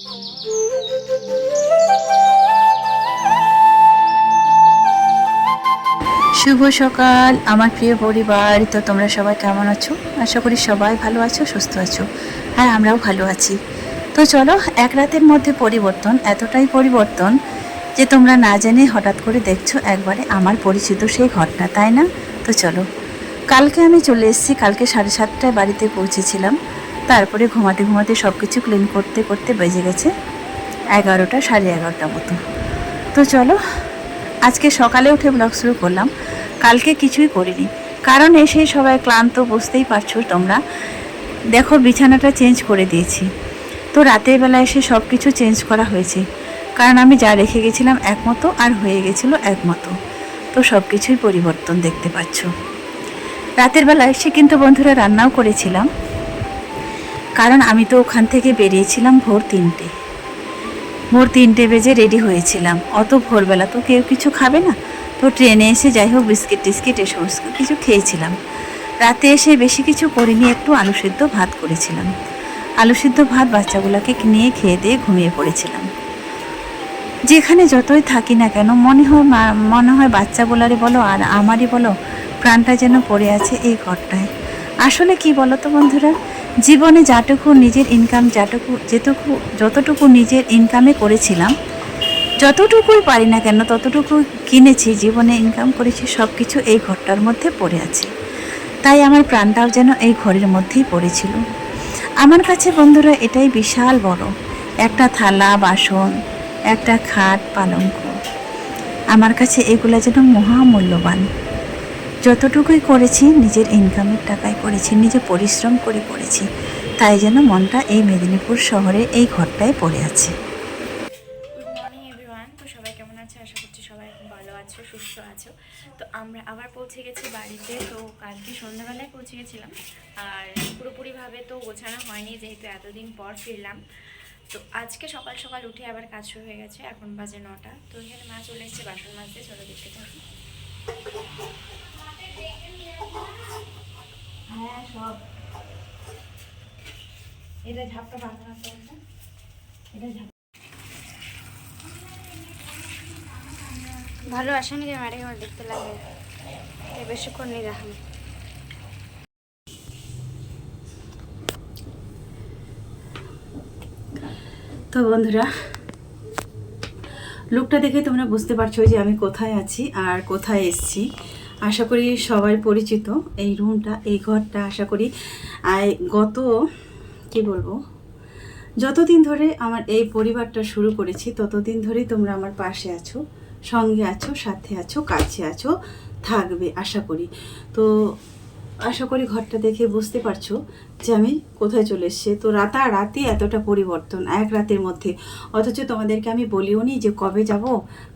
শুভ সকাল, আমার প্রিয় পরিবার। তো তোমরা সবাই কেমন আছো? আশা করি সবাই ভালো আছো, সুস্থ আছো। আর আমরাও ভালো আছি। তো চলো, এক রাতের মধ্যে পরিবর্তন, এতটাই পরিবর্তন যে তোমরা না জেনে হঠাৎ করে দেখছ একবারে আমার পরিচিত সেই ঘরটা, তাই না? তো চলো, কালকে আমি চলে এসেছি, কালকে সাড়ে সাতটায় বাড়িতে পৌঁছেছিলাম। তারপরে ঘুমাতে ঘুমাতে সব কিছু ক্লিন করতে করতে বেজে গেছে এগারোটা, সাড়ে এগারোটা মতো। তো চলো, আজকে সকালে উঠে ব্লগ শুরু করলাম। কালকে কিছুই করিনি। কারণ এসে সবাই ক্লান্ত, বুঝতেই পারছ তোমরা। দেখো বিছানাটা চেঞ্জ করে দিয়েছি। তো রাতের বেলা এসে সব কিছু চেঞ্জ করা হয়েছে। কারণ আমি যা রেখে গেছিলাম একমতো আর হয়ে গেছিল একমতো। তো সব কিছুই পরিবর্তন দেখতে পাচ্ছ। রাতের বেলা এসে কিন্তু বন্ধুরা রান্নাও করেছিলাম। কারণ আমি তো ওখান থেকে বেরিয়েছিলাম ভোর তিনটে। ভোর তিনটে বেজে রেডি হয়েছিলাম। অত ভোরবেলা তো কেউ কিছু খাবে না। তো ট্রেনে এসে যাই হোক, বিস্কিট টিস্কিট এসব কিছু খেয়েছিলাম। রাতে এসে বেশি কিছু করিনি একটু আলু সিদ্ধ ভাত করেছিলাম। আলু সিদ্ধ ভাত বাচ্চাগুলোকে নিয়ে খেয়ে দিয়ে ঘুমিয়ে পড়েছিলাম। যেখানে যতই থাকি না কেন, মনে হয় মনে হয় বাচ্চাগুলারই বলো আর আমারই বলো, প্রাণটা যেন পড়ে আছে এই ঘরটায়। আসলে কি বলো তো বন্ধুরা? জীবনে যাটুকু নিজের ইনকাম যাটুকু, যেটুকু, যতটুকু নিজের ইনকামে করেছিলাম, যতটুকুই পারি না কেন, ততটুকু কিনেছি, জীবনে ইনকাম করেছি সব কিছু এই ঘরটার মধ্যে পড়ে আছে। তাই আমার প্রাণটাও যেন এই ঘরের মধ্যেই পড়েছিল। আমার কাছে বন্ধুরা, এটাই বিশাল বড়। একটা থালা, বাসন, একটা খাট, পালঙ্ক। আমার কাছে এগুলো যেন মহামূল্যবান যতটুকুই করেছি, নিজের ইনকামের টাকায় করেছি, নিজে পরিশ্রম করে করেছি, তাই যেন মনটা এই মেদিনীপুর শহরে এই ঘরটায় পড়ে আছে। আছো, সুস্থ আছো। তো আমরা আবার পৌঁছে গেছি বাড়িতে। তো কালকে সন্ধ্যাবেলায় পৌঁছে গেছিলাম। আর পুরোপুরিভাবে তো গোছানো হয়নি, যেহেতু এতদিন পর ফিরলাম। তো আজকে সকাল সকাল উঠে আবার কাজ শুরু হয়ে গেছে। এখন বাজে নটা। তো এখানে মা চলে এসেছে বাসন মাজতে। চলো দেখতে থাকি। হ্যাঁ সব। এটা ঝাপটা বাঁধা রাখতে হবে এটা। ঝাপ ভালো আসেনি রে মারে? আমার দেখতে লাগে। বেশিক্ষণ নেই রাখলাম তো বন্ধুরা লুকটা দেখে তোমরা বুঝতে পারছ যে আমি কোথায় আছি আর কোথায় এসছি। আশা করি সবাই পরিচিত। এই রুমটা, এই ঘরটা আশা করি। গত, কি বলব? যতদিন ধরে আমার এই পরিবারটা শুরু করেছি, ততদিন ধরেই তোমরা আমার পাশে আছো, সঙ্গে আছো, সাথে আছো, কাছে আছো, থাকবে, আশা করি। তো আশা করি ঘরটা দেখে বুঝতে পারছ যে আমি কোথায় চলে এসেছি। তো রাতারাতি এতটা পরিবর্তন এক রাতের মধ্যে। অথচ তোমাদেরকে আমি বলিও নি যে কবে যাব,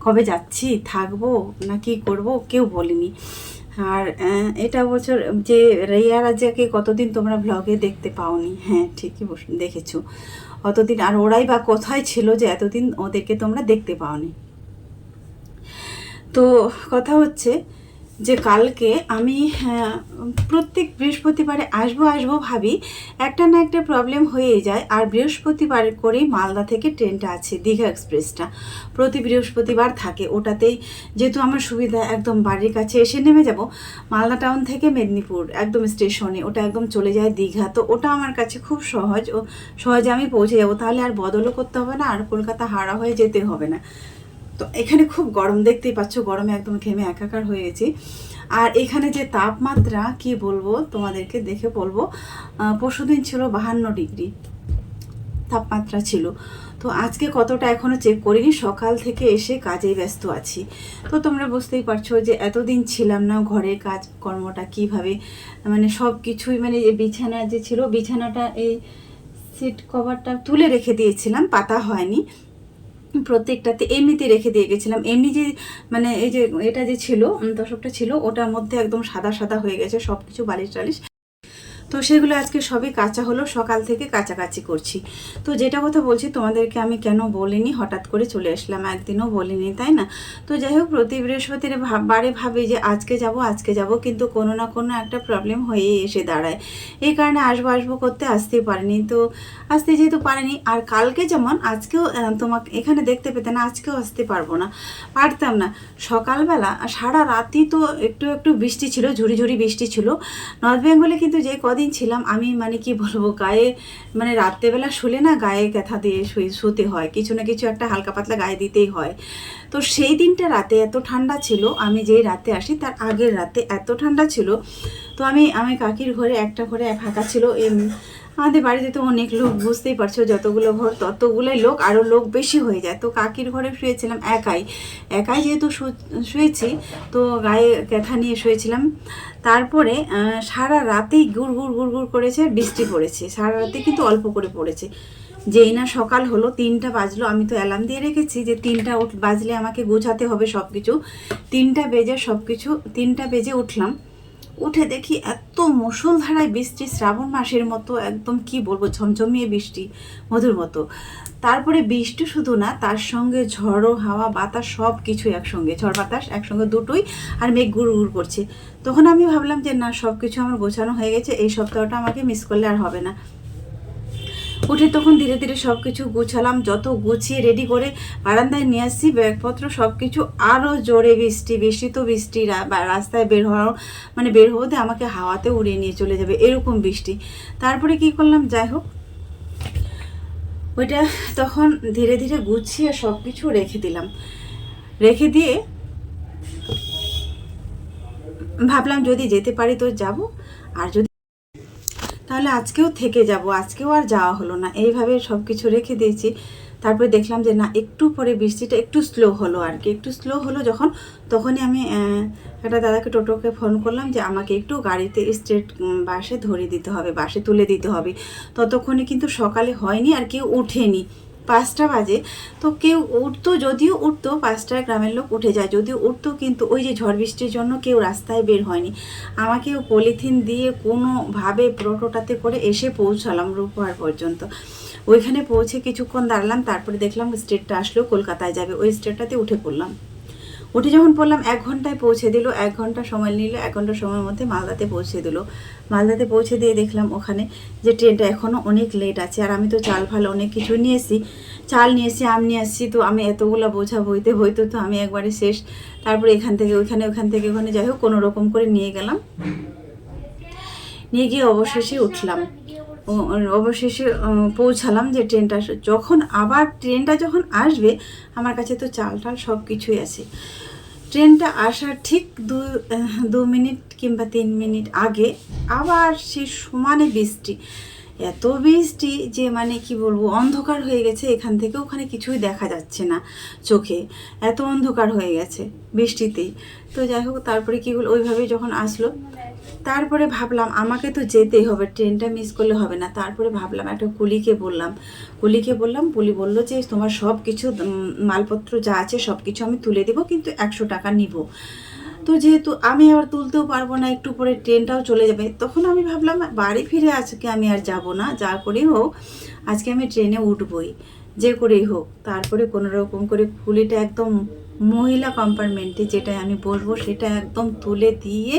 কবে যাচ্ছি, থাকব না কি করব, কেউ বলিনি। আর এটা বছর যে রেয়া রাজাকে কতদিন তোমরা ব্লগে দেখতে পাওনি? হ্যাঁ ঠিকই দেখেছ। অতদিন আর ওরাই বা কোথায় ছিল যে এতদিন ওদেরকে তোমরা দেখতে পাওনি। তো কথা হচ্ছে যে কালকে আমি হ্যাঁ, প্রত্যেক বৃহস্পতিবারে আসব আসব ভাবি একটা না একটা প্রবলেম হয়েই যায়। আর বৃহস্পতিবার করেই মালদা থেকে ট্রেনটা আছে দীঘা এক্সপ্রেসটা। প্রতি বৃহস্পতিবার থাকে। ওটাতেই যেহেতু আমার সুবিধা একদম বাড়ির কাছে এসে নেমে যাব। মালদা টাউন থেকে মেদিনীপুর একদম স্টেশনে ওটা একদম চলে যায় দীঘা। তো ওটা আমার কাছে খুব সহজ। ও সহজে আমি পৌঁছে যাব। তাহলে আর বদলও করতে হবে না আর কলকাতা হাওড়া হয়ে যেতে হবে না। তো এখানে খুব গরম, দেখতেই পাচ্ছ গরমে একদম ঘেমে একাকার হয়ে গেছি। আর এখানে যে তাপমাত্রা, কি বলব তোমাদেরকে দেখে বলব পরশুদিন ছিল বাহান্ন ডিগ্রি তাপমাত্রা ছিল। তো আজকে কতটা এখনও চেক করিনি, সকাল থেকে এসে কাজে ব্যস্ত আছি। তো তোমরা বুঝতেই পারছ যে এতদিন ছিলাম না ঘরের কাজ কর্মটা কীভাবে মানে সব কিছুই মানে যে বিছানা যে ছিল, বিছানাটা এই সিট কভারটা তুলে রেখে দিয়েছিলাম, পাতা হয়নি। প্রত্যেকটাতে এমনিতে রেখে দিয়ে গেছিলাম। এমনি যে মানে এই যে এটা যে ছিল দশকটা ছিল, ওটার মধ্যে একদম সাদা সাদা হয়ে গেছে সব কিছু বালিশ টালিশ। তো সেগুলো আজকে সবই কাঁচা হলো, সকাল থেকে কাছাকাছি করছি। তো যেটা কথা বলছি, তোমাদেরকে আমি কেন বলিনি? হঠাৎ করে চলে আসলাম, একদিনও বলিনি, তাই না? তো যাই হোক, প্রতি বৃহস্পতির বারে ভাবি যে আজকে যাব আজকে যাব, কিন্তু কোনো না কোনো একটা প্রবলেম হয়েই এসে দাঁড়ায়। এই কারণে আসব আসব করতে আসতেই পারিনি। তো আসতে যেহেতু পারিনি, আর কালকে যেমন আজকেও তোমাকে এখানে দেখতে পেতে না, আজকেও আসতে পারব না। পারতাম না। সকালবেলা, সারা রাতই তো একটু একটু বৃষ্টি ছিল, ঝুড়ি ঝুড়ি বৃষ্টি ছিল। নর্থ বেঙ্গলে কিন্তু যে কদিন ছিলাম, আমি মানে কি বলব, গায়ে মানে রাত্রেবেলা শুলে না গায়ে ব্যথা দিয়ে শুয়ে শুতে হয়, কিছু না কিছু একটা হালকা পাতলা গায়ে দিতেই হয়। তো সেই দিনটা রাতে এত ঠান্ডা ছিল, আমি যেই রাতে আসি তার আগের রাতে এত ঠান্ডা ছিল, তো আমি আমি কাকির ঘরে একটা ঘরে ফাঁকা ছিল আমাদের বাড়িতে তো অনেক লোক, বুঝতেই পারছ, যতগুলো ঘর, ততগুলোই লোক আরও লোক বেশি হয়ে যায়। তো কাকির ঘরে শুয়েছিলাম একাই। একাই যেহেতু শুয়েছি, তো গায়ে ক্যাথা নিয়ে শুয়েছিলাম। তারপরে সারা রাতেই গুড় গুড় গুড় গুড় করেছে, বৃষ্টি পড়েছে। সারা রাতে কিন্তু অল্প করে পড়েছে। যেই না সকাল হলো, তিনটা বাজলো, আমি তো অ্যালার্ম দিয়ে রেখেছি যে তিনটা বাজলে আমাকে গোছাতে হবে সব কিছু তিনটা বেজে সব কিছু তিনটা বেজে উঠলাম। উঠে দেখি এত মুষলধারায় বৃষ্টি, শ্রাবণ মাসের মতো, একদম কি বলব, ঝমঝমিয়ে বৃষ্টি, মধুর মতো। তারপরে বৃষ্টি শুধু না, তার সঙ্গে ঝড়ো হাওয়া, বাতাস সব কিছু একসঙ্গে, ঝড় বাতাস একসঙ্গে দুটোই, আর মেঘ গুড় গুড় করছে। তখন আমি ভাবলাম যে, না সব কিছু আমার গোছানো হয়ে গেছে, এই সপ্তাহটা আমাকে মিস করলে আর হবে না। উঠে তখন ধীরে ধীরে সব কিছু গুছালাম। যত গুছিয়ে রেডি করে বারান্দায় নিয়ে আসছি, ব্যাগপত্র সব কিছু আরও জোরে বৃষ্টি বৃষ্টি তো বৃষ্টি রাস্তায় বের হওয়া মানে বের হতে আমাকে হাওয়াতে উড়িয়ে নিয়ে চলে যাবে, এরকম বৃষ্টি। তারপরে কি করলাম? যাই হোক, ওইটা তখন ধীরে ধীরে গুছিয়ে সব কিছু রেখে দিলাম। রেখে দিয়ে ভাবলাম যদি যেতে পারি তো যাব, আর যদি তাহলে আজকেও থেকে যাব, আজকেও আর যাওয়া হলো না। এইভাবে সব কিছু রেখে দিয়েছি। তারপরে দেখলাম যে না, একটু পরে বৃষ্টিটা একটু স্লো হলো আর কি একটু স্লো হলো যখন, তখনই আমি একটা দাদাকে, টোটোকে ফোন করলাম যে আমাকে একটু গাড়িতে স্ট্রেট বাসে ধরে দিতে হবে, বাসে তুলে দিতে হবে। ততক্ষণে কিন্তু সকালে হয়নি আর কেউ ওঠেনি। পাঁচটা বাজে, তো কেউ উঠতো, যদিও উঠতো, পাঁচটায় গ্রামের লোক উঠে যায়। যদিও উঠতো, কিন্তু ওই যে ঝড় বৃষ্টির জন্য কেউ রাস্তায় বের হয়নি। আমাকেও পলিথিন দিয়ে কোনোভাবে প্রোটোটাতে করে এসে পৌঁছালাম রূপহার পর্যন্ত। ওইখানে পৌঁছে কিছুক্ষণ দাঁড়ালাম, তারপরে দেখলাম স্টেটটা আসলো কলকাতায় যাবে। ওই স্টেটটাতে উঠে পড়লাম। উঠে যখন পড়লাম, এক ঘন্টায় পৌঁছে দিল, এক ঘণ্টা সময় নিল, এক ঘণ্টা সময়ের মধ্যে মালদাতে পৌঁছে দিল। মালদাতে পৌঁছে দিয়ে দেখলাম ওখানে যে ট্রেনটা এখনও অনেক লেট আছে। আর আমি তো চাল ফাল অনেক কিছু নিয়ে চাল নিয়ে আম নিয়ে আসছি তো আমি এতগুলো বোঝা বইতে বইতে তো আমি একবারে শেষ। তারপরে এখান থেকে ওইখানে ওখান থেকে, ওখানে যাই হোক, কোনো রকম করে নিয়ে গেলাম। নিয়ে গিয়ে অবশেষে উঠলাম। অবশেষে পৌঁছালাম যে ট্রেনটা, যখন আবার ট্রেনটা যখন আসবে, আমার কাছে তো চাল টাল সব কিছুই আছে। ট্রেনটা আসার ঠিক দু দু মিনিট কিংবা তিন মিনিট আগে আবার সে সমানে বৃষ্টি। এত বৃষ্টি যে মানে কি বলব, অন্ধকার হয়ে গেছে, এখান থেকে ওখানে কিছুই দেখা যাচ্ছে না চোখে। এত অন্ধকার হয়ে গেছে বৃষ্টিতেই। তো যাই হোক, তারপরে কি হলো? ওইভাবে যখন আসলো, তারপরে ভাবলাম আমাকে তো যেতেই হবে, ট্রেনটা মিস করলে হবে না। তারপরে ভাবলাম, একটা কুলিকে বললাম। কুলিকে বললাম, কুলি বলল যে, তোমার সব কিছু মালপত্র যা আছে সব কিছু আমি তুলে দেবো, কিন্তু একশো টাকা নিব। তো যেহেতু আমি আবার তুলতেও পারব না, একটু পরে ট্রেনটাও চলে যাবে, তখন আমি ভাবলাম বাড়ি ফিরে আজকে আমি আর যাব না যা করেই হোক আজকে আমি ট্রেনে উঠবই, যে করেই হোক। তারপরে কোনো রকম করে কুলিটা একদম মহিলা কম্পার্টমেন্টে যেটা আমি বসবো সেটা একদম তুলে দিয়ে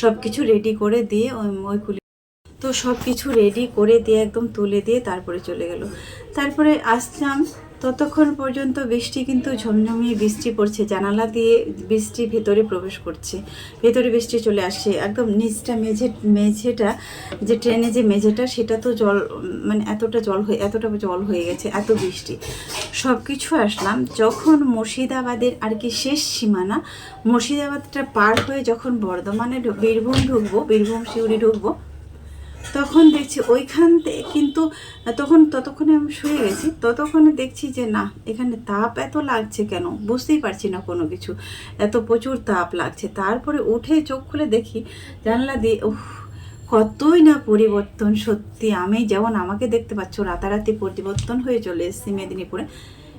সব কিছু রেডি করে দিয়ে ওই ওই কুলি তো সব কিছু রেডি করে দিয়ে একদম তুলে দিয়ে তারপরে চলে গেল। তারপরে আসলাম ততক্ষণ পর্যন্ত বৃষ্টি কিন্তু ঝমঝমিয়ে বৃষ্টি পড়ছে, জানালা দিয়ে বৃষ্টি ভেতরে প্রবেশ করছে, ভেতরে বৃষ্টি চলে আসছে, একদম নিচটা মেঝে, মেঝেটা, যে ট্রেনে যে মেঝেটা সেটা তো জল মানে এতটা জল হয়ে, এতটা জল হয়ে গেছে, এত বৃষ্টি। সব কিছু আসলাম, যখন মুর্শিদাবাদের আর কি শেষ সীমানা, মুর্শিদাবাদটা পার হয়ে যখন বর্ধমানে বীরভূম ঢুকবো, বীরভূম শিউরি ঢুকবো তখন দেখছি ওইখান থেকে কিন্তু, তখন ততক্ষণে আমি শুয়ে গেছি, ততক্ষণে দেখছি যে না, এখানে তাপ এত লাগছে কেন? বুঝতেই পারছি না কোনো কিছু। এত প্রচুর তাপ লাগছে। তারপরে উঠে চোখ খুলে দেখি, জানলা দিয়ে, উফ, কতই না পরিবর্তন সত্যি। আমি যেমন আমাকে দেখতে পাচ্ছ, রাতারাতি পরিবর্তন হয়ে চলে এসেছি মেদিনীপুরে।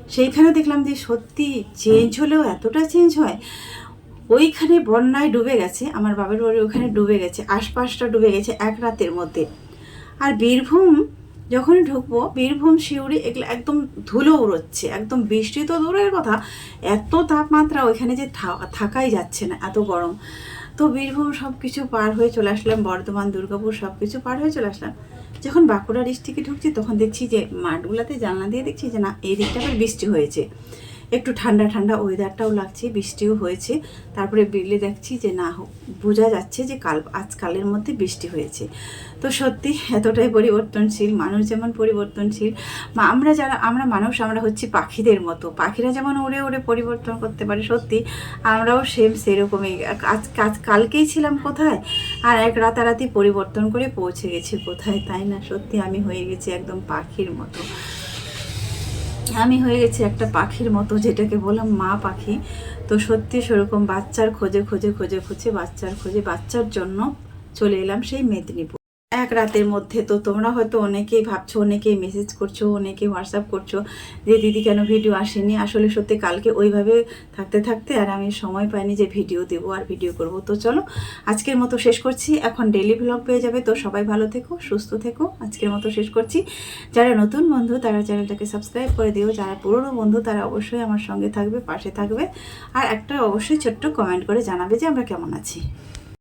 সেইখানে দেখলাম যে সত্যি চেঞ্জ হলেও এতটা চেঞ্জ হয়। ওইখানে বন্যায় ডুবে গেছে, আমার বাবার বাড়ি ওখানে ডুবে গেছে, আশপাশটা ডুবে গেছে এক রাতের মধ্যে। আর বীরভূম যখনই ঢুকবো, বীরভূম শিউরি এগুলো একদম ধুলো উড়োচ্ছে, একদম বৃষ্টি তো দূরের কথা, এত তাপমাত্রা ওইখানে যে থাকাই যাচ্ছে না, এত গরম। তো বীরভূম সব কিছু পার হয়ে চলে আসলাম, বর্ধমান, দুর্গাপুর সব কিছু পার হয়ে চলে আসলাম। যখন বাঁকুড়া ডিস্ট্রিক্টে ঢুকছি, তখন দেখছি যে মাঠগুলোতে জানলা দিয়ে দেখছি যে না এই দিকটা আবার বৃষ্টি হয়েছে। একটু ঠান্ডা ঠান্ডা ওয়েদারটাও লাগছে, বৃষ্টিও হয়েছে। তারপরে বিলে দেখছি যে না, বোঝা যাচ্ছে যে কাল আজকালের মধ্যে বৃষ্টি হয়েছে। তো সত্যি এতটাই পরিবর্তনশীল, মানুষ যেমন পরিবর্তনশীল আমরা যারা, আমরা মানুষ, আমরা হচ্ছি পাখিদের মতো। পাখিরা যেমন উড়ে উড়ে পরিবর্তন করতে পারে, সত্যি আমরাও সেম সেরকমই। আজ আজ কালকেই ছিলাম কোথায়? আর এক রাতারাতি পরিবর্তন করে পৌঁছে গেছি কোথায়? তাই না? সত্যি আমি হয়ে গেছি একদম পাখির মতো। আমি হয়ে গেছি একটা পাখির মতো, যেটাকে বললাম মা পাখি। তো সত্যি সেরকম বাচ্চার খোঁজে খোঁজে খোঁজে খুঁজে বাচ্চার খোঁজে বাচ্চার জন্য চলে এলাম সেই মেদিনীপুর। এক রাতের মধ্যে তো তোমরা হয়তো অনেকেই ভাবছ, অনেকেই মেসেজ করছ, অনেকেই হোয়াটসঅ্যাপ করছ যে, দিদি, কেন ভিডিও আসেনি? আসলে সত্যি কালকে ওইভাবে থাকতে থাকতে আর আমি সময় পাইনি যে ভিডিও দেবো আর ভিডিও করব। তো চলো, আজকের মতো শেষ করছি। এখন ডেলি ব্লগ পেয়ে যাবে। তো সবাই ভালো থেকো, সুস্থ থেকো। আজকের মতো শেষ করছি। যারা নতুন বন্ধু, তারা চ্যানেলটাকে সাবস্ক্রাইব করে দিও। যারা পুরনো বন্ধু, তারা অবশ্যই আমার সঙ্গে থাকবে, পাশে থাকবে। আর একটা অবশ্যই ছোট্ট কমেন্ট করে জানাবে যে, আমরা কেমন আছি?